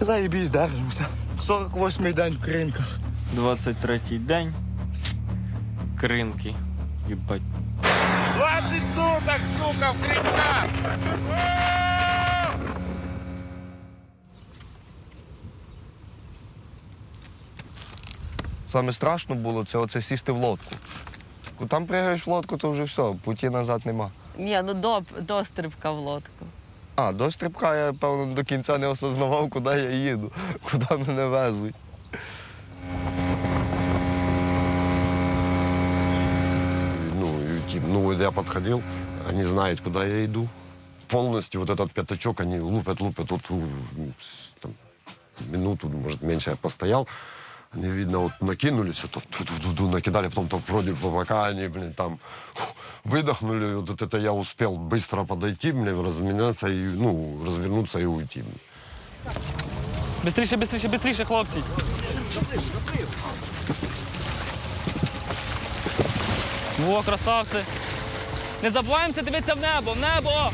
Заєбісь, держимося. 48-й день в кринках. 23-й день. Кринки. Єбать. 20 суток, сука, в криках! Саме страшно було це оце сісти в лодку. Там пригаєш в лодку, то вже все, путі назад нема. Ні, ну до, до стрибка в лодку. А, до стрибка я, певно, до кінця не осознавав, куди я їду, куди мене везуть. ну. Ну, я подходил, они знают, куда я иду. Полностью вот этот пятачок они лупят, лупят. Вот там, минуту, может, меньше я постоял. Они, видно, вот накинулись, вот, ту- ту- ту- ту, накидали, потом то вроде бы пока они, блин, там выдохнули. Вот это я успел быстро подойти, блин, разменяться и, ну, развернуться и уйти. блин. Бистріше, бистріше, бистріше, хлопці. Во, красавці. Не забуваємося дивитися в небо, в небо.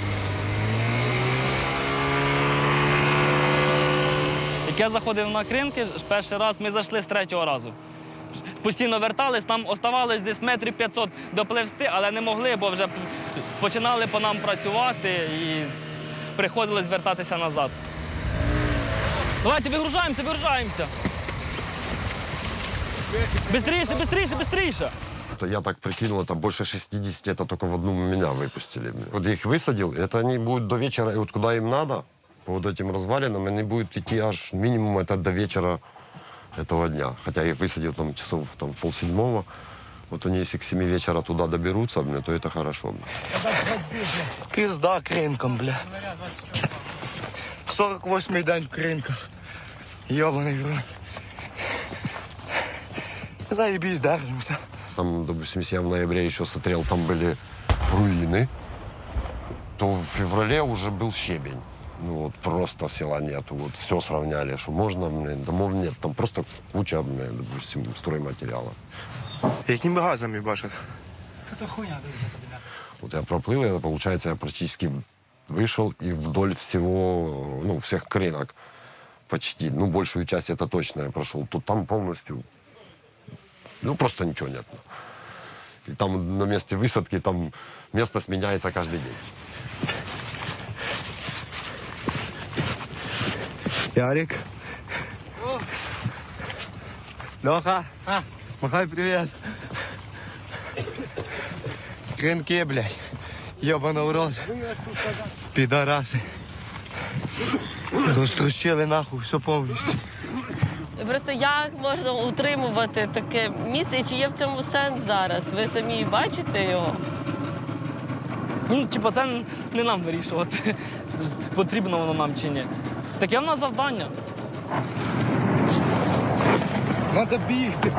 Як я заходив на кринки, ж перший раз ми зайшли з третього разу. Постійно вертались, там оставалось десь метрів 500 допливсти, але не могли, бо вже починали по нам працювати і приходилось вертатися назад. Давайте вигружаємося, вигружаємося. Бистріше, бистріше, бистріше. Это я так прикинул, это больше 60, это только в одну меня выпустили. Вот я их высадил, это они будут до вечера, и вот куда им надо, по вот этим развалинам, они будут идти аж минимум это до вечера этого дня. Хотя я их высадил там часов там, в полседьмого. Вот они, если к 7 вечера туда доберутся, блин, то это хорошо. блин. Пізда кринком, бля. 48-й день в кринках. Йобаний в рот. Заєбісь, держимося. Там, допустим, если я в ноябре еще смотрел, там были руины, то в феврале уже был щебень. Ну вот просто села нету. Вот все сравняли, что можно, блин, домов нет. Там просто куча, блин, допустим, стройматериала. Якими газами бачать? Вот я проплыл, это получается, я практически вышел и вдоль всего, ну, всех кринок почти, ну, большую часть это точно я прошел. Тут там полностью, ну, просто ничего нет. И там на месте высадки, там место сменяется каждый день. Ярик. Леха. Махай привет. Кринки, блядь. Йобана в рот. Підараси. Розтрощили нахуй, все повністю. Просто як можна утримувати таке місце, і чи є в цьому сенс зараз? Ви самі бачите його? Ну, типу, це не нам вирішувати, потрібно воно нам чи ні. Таке в нас завдання. Надо бігти.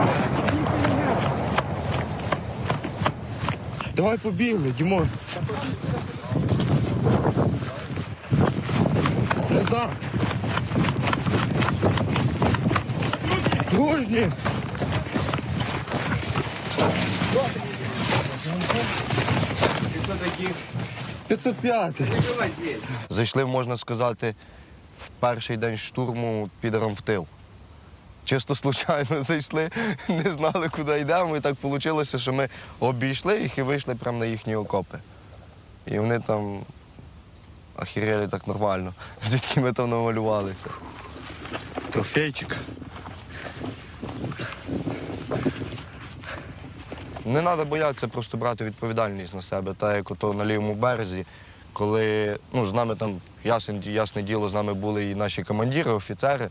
Давай побігли, Дімон. Назад. Дружні. Це п'ятий. Зайшли, можна сказати, в перший день штурму підером в тил. Чисто случайно зайшли, не знали, куди йдемо. І так вийшло, що ми обійшли їх і вийшли прямо на їхні окопи. І вони там охерели так нормально, звідки ми там намалювалися. Трофейчик. Не треба боятися просто брати відповідальність на себе, так як ото на лівому березі, коли ну, з нами там, ясне, ясне діло, з нами були і наші командири, офіцери.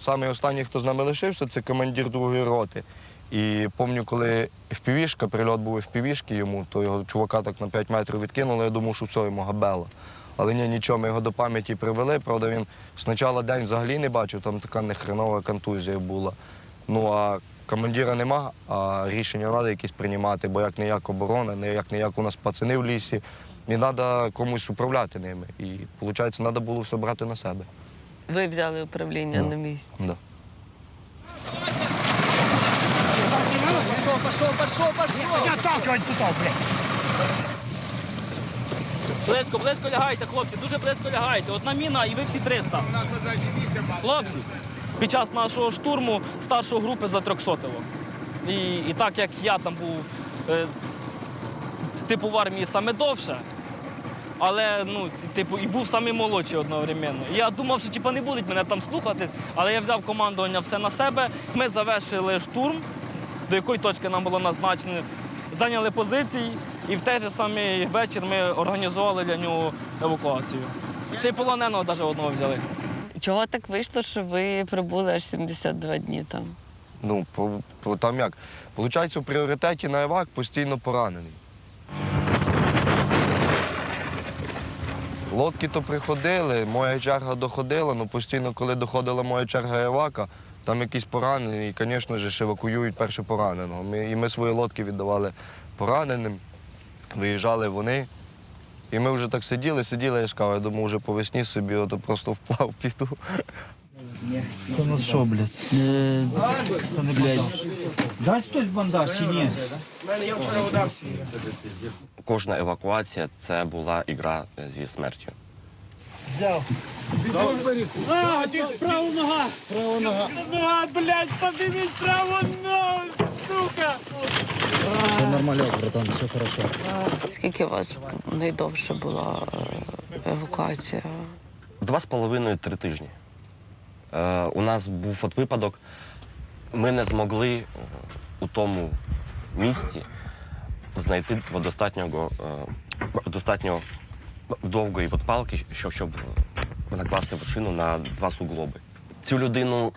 Самий останній, хто з нами лишився, це командир другої роти. І пам'ятаю, коли впівішка, прильот був впівішки йому, то його чувака так на 5 метрів відкинули, я думав, що все, йому габела. Але ні, нічого, ми його до пам'яті привели. Правда, він спочатку день взагалі не бачив, там така нехренова контузія була. Ну а командира нема, а рішення треба якісь приймати, бо як не як оборона, не як не як у нас пацани в лісі, і треба комусь управляти ними. І виходить, треба було все брати на себе. Ви взяли управління на місці. Да. Близько, близько лягайте, хлопці, дуже близько лягайте. Одна міна і ви всі 300. У нас на дачі місця мало. Хлопці, під час нашого штурму старшого групи затрьохсотило. І, і так як я там був е, типу в армії саме довше, але ну, типу, і був самий молодший одновременно. І Я думав, що типу, не будуть мене там слухатись, але я взяв командування все на себе. Ми завершили штурм, до якої точки нам було назначено. Зайняли позиції, і в той же самий вечір ми організували для нього евакуацію. Ще й полоненого навіть одного взяли. Чого так вийшло, що ви пробули аж 72 дні там? Ну, по, по, там як? Получається, у пріоритеті на ЕВАК постійно поранений. Лодки то приходили, моя черга доходила, але постійно, коли доходила моя черга евака, там якісь поранені, і, звісно ж, евакуюють перше пораненого. Ми, і ми свої лодки віддавали пораненим, виїжджали вони. І ми вже так сиділи, сиділи, я ж я думаю, вже по весні собі ото просто вплав піду. Це на що, блядь? Це не блядь. Дасть хтось бандаж чи ні? Кожна евакуація це була ігра зі смертю. Нога, блядь, поднимись праву ногу, сука! Все нормально, братан, все хорошо. Скільки у вас найдовше була е, евакуація? Два з половиною-три тижні. Е, у нас був от випадок, ми не змогли е, у тому місці знайти достатнього, е, достатньо довгої от палки, щоб, щоб накласти вершину на два суглоби. Цю людину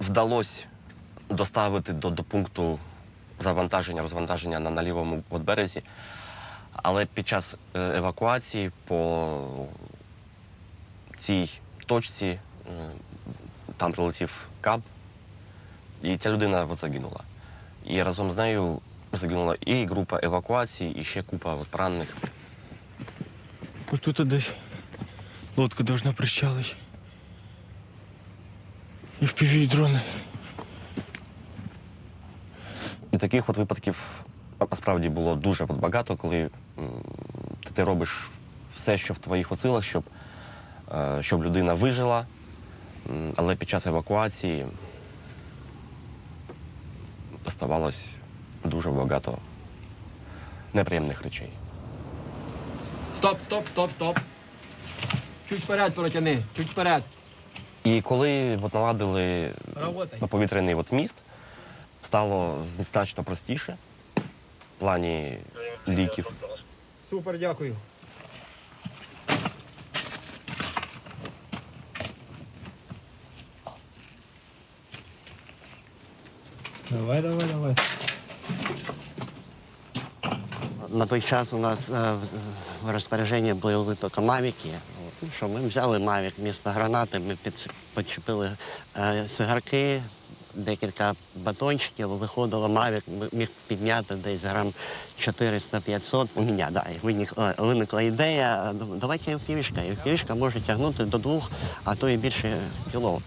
вдалося доставити до, до пункту завантаження, розвантаження на, на лівому березі. Але під час евакуації по цій точці там прилетів каб, і ця людина от загинула. І разом з нею загинула і група евакуації, і ще купа от поранених. Вот тут десь лодка должна причалить. І впіві дрони. І таких от випадків насправді було дуже от багато, коли ти, робиш все, що в твоїх силах, щоб, е, щоб людина вижила, але під час евакуації ставалось дуже багато неприємних речей. Стоп, стоп, стоп, стоп. Чуть вперед протяни, чуть вперед. І коли от наладили Работай. повітряний от міст, стало значно простіше в плані ліків. Супер, дякую. Давай, давай, давай. На той час у нас е, в- розпорядженні були тільки мавіки. Ну, Що ми взяли мавік вмісто гранати, ми підчепили е, сигарки, декілька батончиків, виходило мавік, міг підняти десь грам 400-500. У мене да, виникла, виникла ідея, давайте фішка. І може тягнути до двох, а то і більше кіло.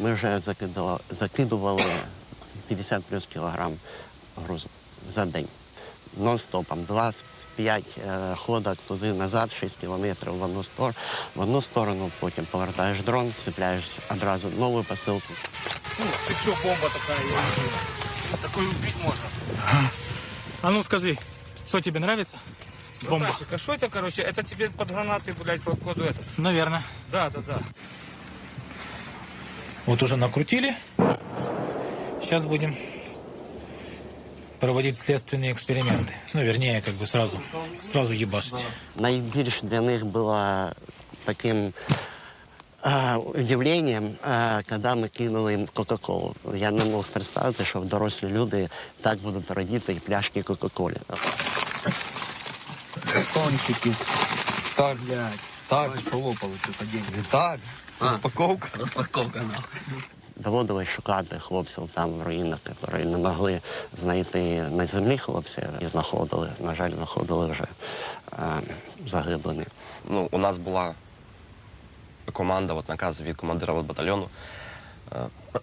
Ми вже закидували, закидували 50 плюс кілограм грузу за день. Нон-стопом. 25 е, ходок туди назад, 6 кілометрів в одну сторону, в одну сторону, потім повертаєш дрон, цепляєш одразу нову посилку. Ты что, бомба такая? Такой убить можно. А ну скажи, что тебе нравится? Бомба. Браташек, а что это, короче? Это тебе под гранаты, блядь, по ходу этот. Наверное. Да, да, да. Вот уже накрутили. Сейчас будем проводить следственные эксперименты. Ну, вернее, как бы сразу, сразу ебашить. Найбільш для них було таким е, удивленням, е, коли ми кинули їм Кока-Колу. Я не мог представити, що дорослі люди так будуть радіти пляшки Кока-Колі. Тончики. Так, блядь. Так, полопали тут один. Так, Розпаковка. Доводилось шукати хлопців там в руїнах, які не могли знайти на землі хлопців і знаходили. На жаль, знаходили вже е, загиблими. Ну, у нас була команда, от наказ від командира от батальйону е,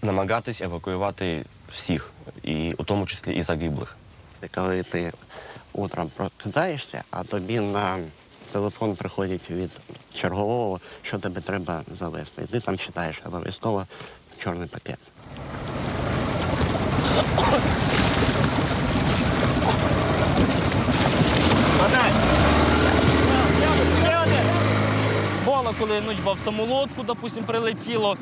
намагатись евакуювати всіх, і у тому числі і загиблих. І коли ти утром прокидаєшся, а тобі на телефон приходить від чергового, що тобі треба завести. Ти там читаєш обов'язково чорний пакет. Бувало, коли ну, в самолодку, допустим, прилетіло,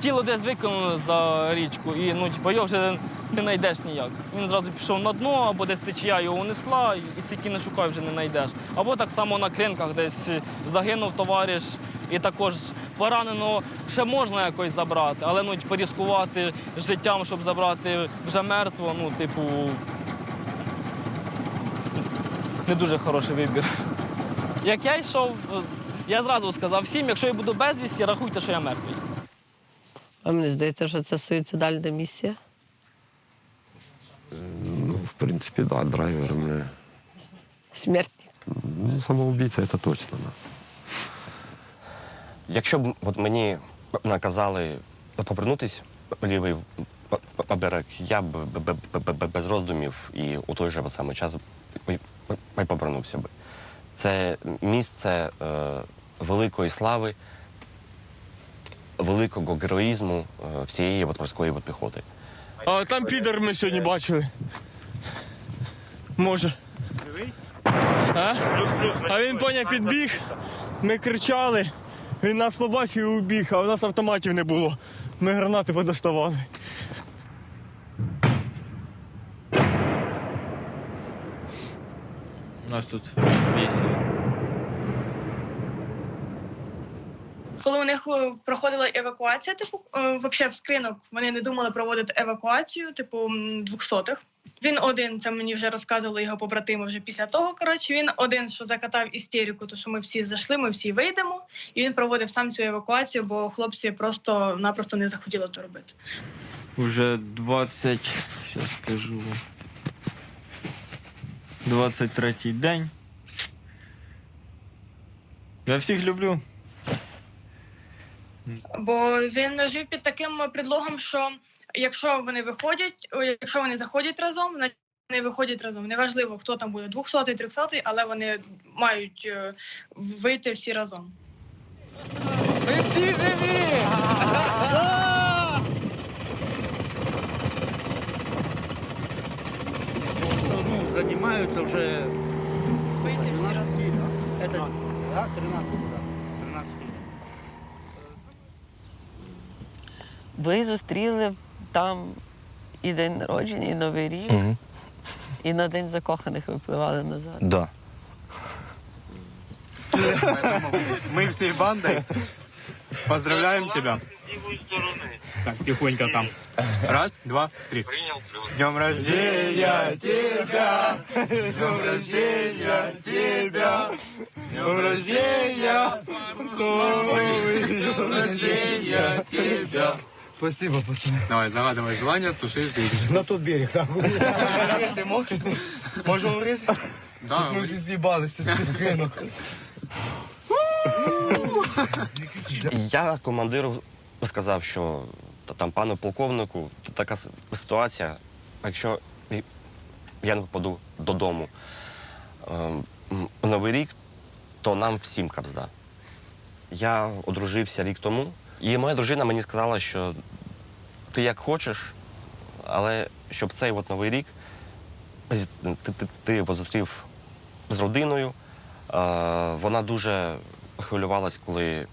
тіло десь викинуло за річку, і ну, типа, його вже не знайдеш ніяк. Він зразу пішов на дно, або десь течія його унесла, і скільки не шукай, вже не знайдеш. Або так само на кринках десь загинув товариш, і також пораненого ще можна якось забрати, але ну, порізкувати життям, щоб забрати вже мертвого, ну, типу, не дуже хороший вибір. Як я йшов, я зразу сказав всім, якщо я буду безвісті, рахуйте, що я мертвий. А мені здається, що це суїцидальна місія. Ну, в принципе, да, драйвер мне. Смертник. Ну, самоубийца это точно, да. Якщо б от мені наказали повернутись в лівий берег, я б без роздумів і у той же самий час б- б- Це місце е, великої слави, великого героїзму е, всієї от морської от піхоти. А там підер ми сьогодні бачили. Може. А? а він поняв підбіг, ми кричали, він нас побачив і убіг, а у нас автоматів не було. Ми гранати подоставали. У нас тут весело. Коли у них е, проходила евакуація, типу, е, вообще в скринок вони не думали проводити евакуацію, типу двохсотих. Він один, це мені вже розказували його побратими вже після того. Коротше, він один, що закатав істерику, то що ми всі зайшли, ми всі вийдемо, і він проводив сам цю евакуацію, бо хлопці просто-напросто не захотіли то робити. Уже 20, зараз скажу. вам. 23 день. Я всіх люблю. Бо він жив під таким предлогом, що якщо вони виходять, якщо вони заходять разом, вони виходять разом. Неважливо, хто там буде 200 300 але вони мають е, вийти всі разом. Ми всі живі! Ну, занимаются уже... Вийти всі разом. Это, да. 13 Ви зустріли там і день народження, і Новий рік, Угу. і на день закоханих випливали назад. Да. Мы всей бандой поздравляем тебя. Так, тихонько там. Раз, два, три. Днем рождения тебя! Днем рождения тебя! Днем рождения! Днем рождения тебя! Спасибо, пацани. Давай, загадывай желание, туши свечи. На тот берег, так. Ти можеш? Можу говорити? Да, Ми всі з'їбалися з цих. Я командиру сказав, що та- там пану полковнику тут така с- ситуація. Якщо і- я не попаду додому ем, м, у Новий рік, то нам всім капзда. Я одружився рік тому, і моя дружина мені сказала, що ти як хочеш, але щоб цей от новий рік ти, ти, ти його зустрів з родиною. Е, вона дуже хвилювалась, коли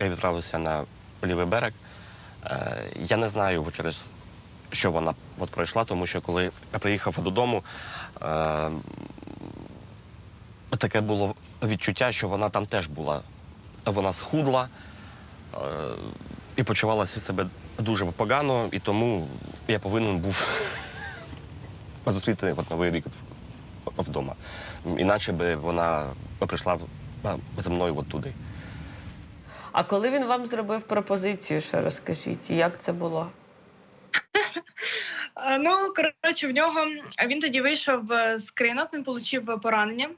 я відправився на лівий берег. Е, я не знаю через що вона от пройшла, тому що коли я приїхав додому, е, таке було відчуття, що вона там теж була. Вона схудла і почувалася себе дуже погано, і тому я повинен був зустріти от новий рік вдома. Іначе би вона прийшла за мною от туди. А коли він вам зробив пропозицію, ще розкажіть, як це було? Ну, коротше, в нього він тоді вийшов е, з кринок, він отримав поранення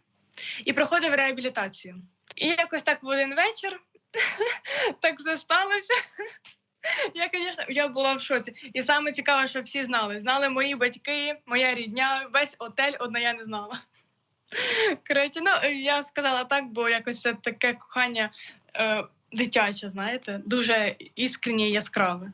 і проходив реабілітацію. І якось так в один вечір так все сталося. Я, звісно, я була в шоці. І саме цікаве, що всі знали. Знали мої батьки, моя рідня, весь отель, одна я не знала. Коротше, ну я сказала так, бо якось це таке кохання е, дитяче, знаєте, дуже іскреннє і яскраве.